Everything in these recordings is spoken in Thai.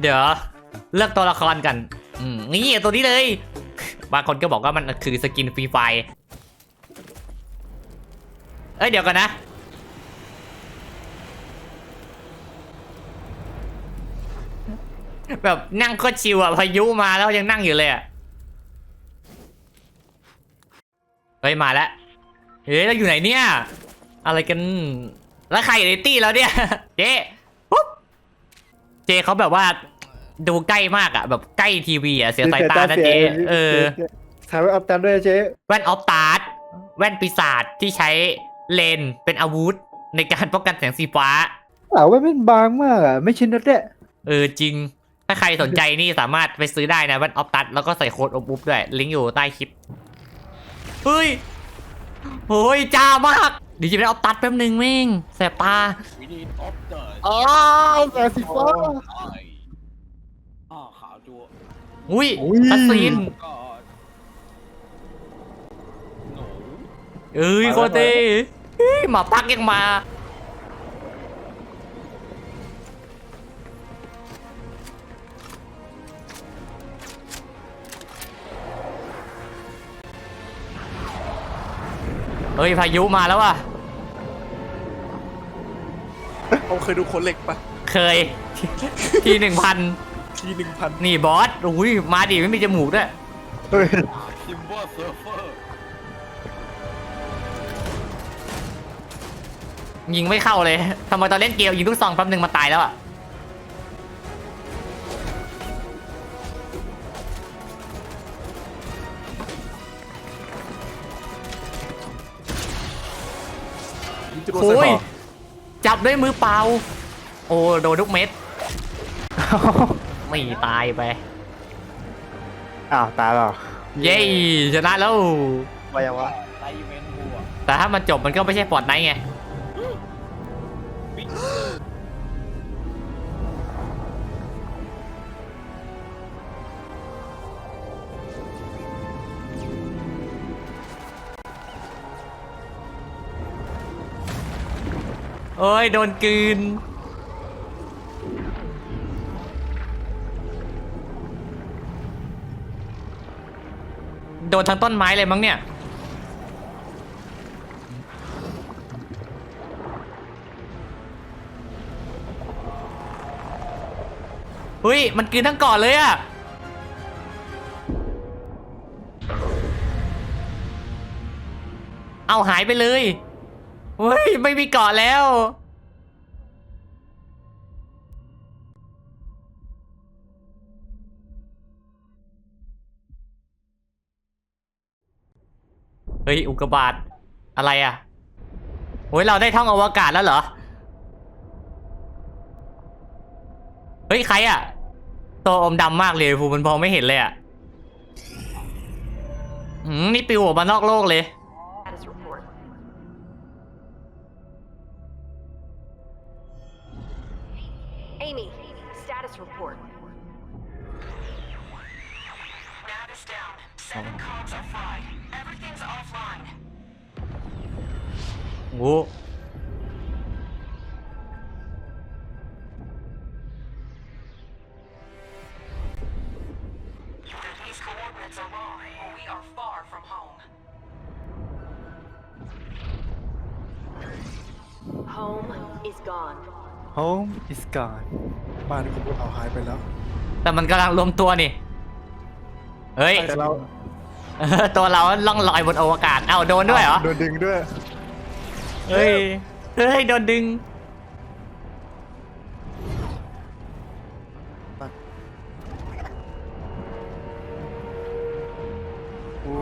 เดี๋ยว เลือกตัวละครกันอืมนี่ตัวนี้เลย บางคนก็บอกว่ามันคือสกินฟรีไฟร์เอ้ยเดี๋ยวกันนะ แบบนั่งโคตรชิวอะพายุมาแล้วยังนั่งอยู่เลยอะเฮ้ยมาแล้ว เฮ้ยเราอยู่ไหนเนี่ย อะไรกัน แล้วใครอยู่ในตี้แล้วเนี่ย เจ๊ปุ๊บ เจเขาแบบว่าดูใกล้มากอะแบบใกล้ทีวีอะเสียสายตานะเจเออถ่ายไว้อัพตันด้วยนะเจ๊แว่นออฟตาร์แว่นปีศาจที่ใช้เลนส์เป็นอาวุธ ในการป้องกันแสงสีฟ้าอ่าว่ามันบางมากอะไม่ชินนัดเนี่ยเออจริง ถ้าใครสนใจนี่สามารถไปซื้อได้นะแว่นออฟตัดแล้วก็ใส่โค้ดอบอุ๊บด้วย ลิงก์อยู่ใต้คลิป เฮ้ยโอ้ยจ้ามากเดี๋ยวจะไปออฟตัดแป๊บนึงแม่งแสบตา We need opters. อ้าวแสงสีฟ้า Hi. อ้าวขาวจัวอุ้ยอุ้ยคัสซีนก็หนูเอ้ยโคตรเต้เฮ้ยหมาปักยังมา เฮ้ยพายุมาแล้วว่ะเขาเคยดูคนเหล็กปะเคย ทีหนึ่งพันทีหนึ่งพันนี่บอสอุ้ยมาดิไม่มีจมูกด้วยเฮ้ยคิมเบอร์เซิร์ฟเวอร์ยิงไม่เข้าเลยทำไมตอนเล่นเกมยิงลูกซองแป๊บนึงมาตายแล้วอะ จรวดโอ้ใส่ยหอจับด้วยมือเปล่า โอ้โดนทุกเม็ด ไม่ตายไป อ้าวตายแล้วเย้ชนะแล้วมายังวะไลเวนบัวแต่ถ้ามันจบมันก็ไม่ใช่ฟอร์ดไนท์ไงบิ๊ก เอ้ย โดนกืน โดนทั้งต้นไม้เลยมั้งเนี่ย เฮ้ย มันกลืนทั้งเก่อนเลยอะเอาหายไปเลย เฮ้ย ไม่มีเกาะแล้ว เฮ้ย อุกกาบาตอะไรอะโอ้ยเราได้ท่องอวกาศแล้วเหรอ เฮ้ย ใครอะ ตัวอมดำมากเลยฟูมันพองไม่เห็นเลยอะ อืม นี่ปิวออกมานอกโลกเลย from home. Home is gone. home is gone บ้านของพวกเราหายไปแล้ว แต่มันกำลังรวมตัวนี่ เฮ้ย แต่เรา ตัวเราล่องลอยบนอวกาศ เอ้าโดนด้วยเหรอ โดนดึงด้วย เฮ้ย เฮ้ย โดนดึง โอ้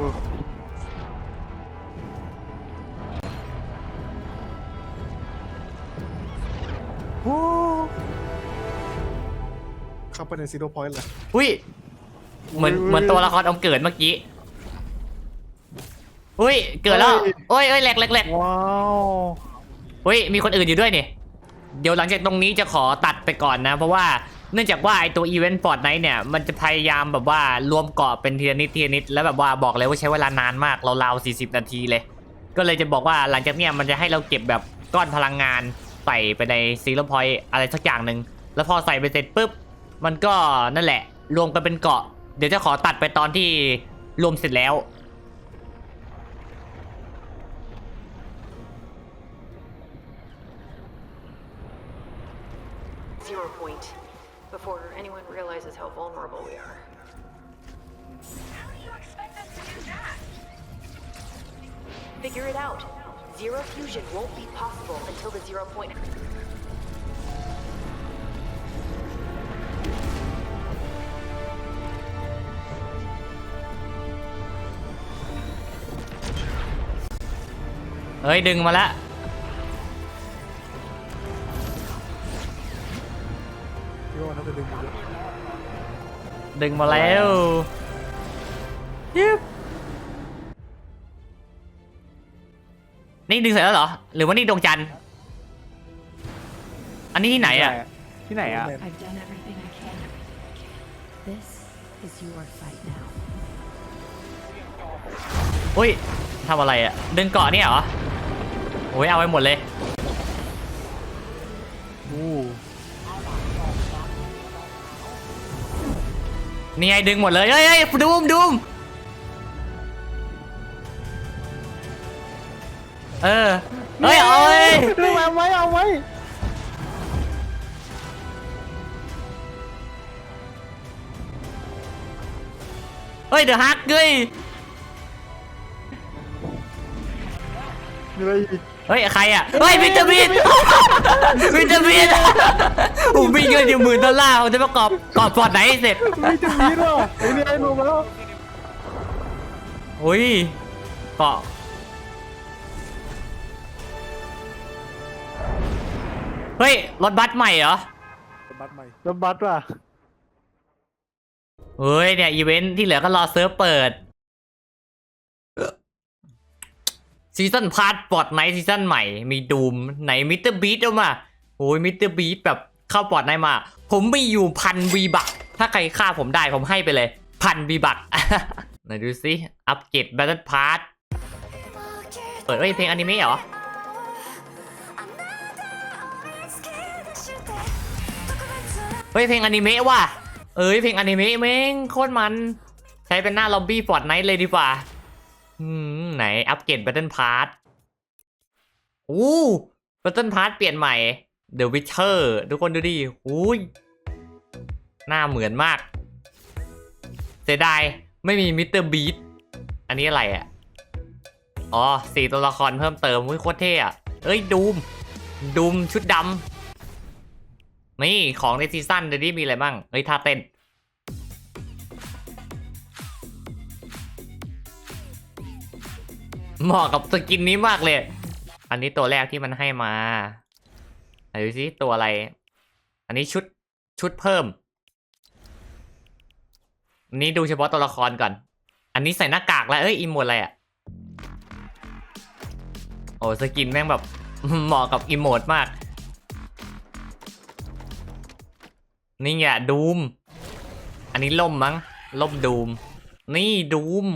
โหเข้าไปในซีโร่พอยต์เลย อุ้ย เหมือนอุ้ยเหมือนตัวละครอมเกิดเมื่อกี้ อุ้ยเกิดแล้วโอ้ยเอ้ยแหลกแหลกแหลกว้าวอุ้ยมีคนอื่นอยู่ด้วยนี่เดี๋ยวหลังจากตรงนี้จะขอตัดไปก่อนนะ เพราะว่าเนื่องจากว่าไอตัวอีเวนต์ฟอร์ดไนท์เนี่ยมันจะพยายามแบบว่ารวมเกาะเป็นทีละนิดทีละนิดแล้วแบบว่าบอกเลยว่าใช้เวลานานมากเราราวๆ40นาทีเลย ก็เลยจะบอกว่าหลังจากเนี้ยมันจะให้เราเก็บแบบก้อนพลังงานใส่ไปในซีโร่พอยต์อะไรสักอย่างหนึ่งแล้วพอใส่ไปเสร็จปุ๊บมันก็นั่นแหละ รวมกันเป็นเกาะ เดี๋ยวจะขอตัดไปตอนที่รวมเสร็จแล้ว zero point before anyone realizes how vulnerable we are. How do you expect us to do that? Figure it out. Zero fusion won't be possible until the zero point... Ơi mà lạ พี่ว่าน่าจะดึงอยู่เยอะดึงมาแล้วยิบนี่ดึงเสร็จแล้วเหรอ หรือว่านี่ดวงจันทร์ อันนี้ที่ไหนอะ ที่ไหนอะ I've done everything I can. This is your fight now. อุ้ยทำอะไรอะ ดึงเกาะเนี่ยเหรอ โอ้ยเอาไว้หมดเลย อู้ นี่ไงดึงหมดเลยเฮ้ยเฮ้ยดูมดูมเออเฮ้ยเอาเว้ยเอาไว้เอาไว้เฮ้ยเดอะฮักเฮ้ย มีอะไรอีกเฮ้ยใครอะเฮ้ยวิตามินวิตามินผมมีเงินอยู่หมื่นดอลลาร์ผมจะประกอบกอบปอดไหนให้เสร็จมีจะมีด้วยไอ้นี่ไอ้ลงแล้วอุ้ยเกาะเฮ้ยรถบัสใหม่เหรอเป็นบัตรใหม่รถบัสว่ะเฮ้ยเนี่ยอีเวนท์ที่เหลือก็รอเซิร์ฟเปิด ซีซั่นพาร์ทปอดไนท์ซีซั่นใหม่มีดูมไหนมิสเตอร์บีทเอามาโอ้ยมิสเตอร์บีทแบบเข้าปอดไนท์มา ผมมีอยู่พันวีบักถ้าใครฆ่าผมได้ผมให้ไปเลยพันวีบักไหนดูสิอัปเกรดแบทเทิลพาร์ทเปิดเอ้เพลงอนิเมะเหรอเฮ้ยเพลงอนิเมะว่ะ เอ้ยเพลงอนิเมะแม่งโคตรมัน ใช้เป็นหน้าล็อบบี้ฟอร์ดไนท์เลยดีกว่า ไหนอัปเกรดบัตเทิลพาร์ทอู้บัตเทิลพาร์ทเปลี่ยนใหม่ The Witcher ทุกคนดูดิอุ้ยหน้าเหมือนมาก เสียดาย ไม่มีมิสเตอร์บีทอันนี้อะไรอะ อ๋อสี่ตัวละครเพิ่มเติมอุ้ยโคตรเท่อะเอ้ย ดูม ดูมชุดดำนี่ ของในซีซั่นเดี๋ยวนี้มีอะไรบ้างเฮ้ยท่าเต้น เหมาะกับสกินนี้มากเลย อันนี้ตัวแรกที่มันให้มาดูสิตัวอะไร อันนี้ชุดชุดเพิ่ม อันนี้ดูเฉพาะตัวละครก่อน อันนี้ใส่หน้ากากแล้วเอ้ยอิมหมดอะไรอะโอ้สกินแม่งแบบเหมาะกับอิโมดมาก นี่ไงดูม อันนี้ล่มมั้งล่มดูม นี่ดูม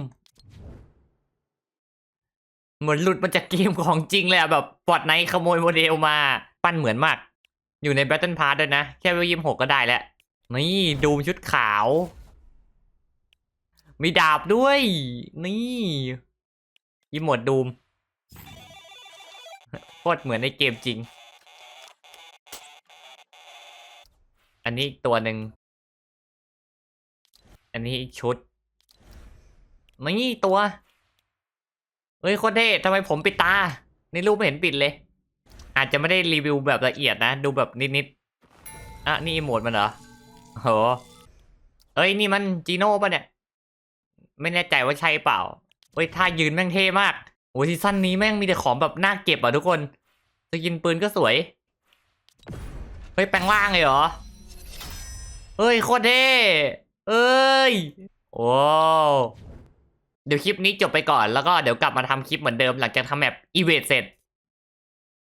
เหมือนหลุดมาจากเกมของจริงเลยอะแบบปอดไนขโมยโมเดลมา ปั้นเหมือนมาก อยู่ใน Battle Pass ด้วยนะ แค่เวยิมหกก็ได้แล้ว นี่ดูมชุดขาว มีดาบด้วย นี่ยิมหมดดูมโคตรเหมือนในเกมจริง อันนี้ตัวหนึ่ง อันนี้ชุดนี่ตัว เฮ้ยโคตรเท่ทำไมผมปิดตา ในรูปไม่เห็นปิดเลย อาจจะไม่ได้รีวิวแบบละเอียดนะ ดูแบบนิดๆอะนี่โหมดมันเหรอโหเอ้ยนี่มันจีโน่ปะเนี่ย ไม่แน่ใจว่าใช่เปล่าเฮ้ยท่ายืนแม่งเท่มากโอ้ซีซั่นนี้แม่งมีแต่ของแบบน่าเก็บอะทุกคนสกินปืนก็สวย เฮ้ยแปลงร่างเลยเหรอ เฮ้ยโคตรเท่เอ้ย โอ้ เดี๋ยวคลิปนี้จบไปก่อนแล้วก็เดี๋ยวกลับมาทำคลิปเหมือนเดิมหลังจากทำแมปอีเวนต์เสร็จ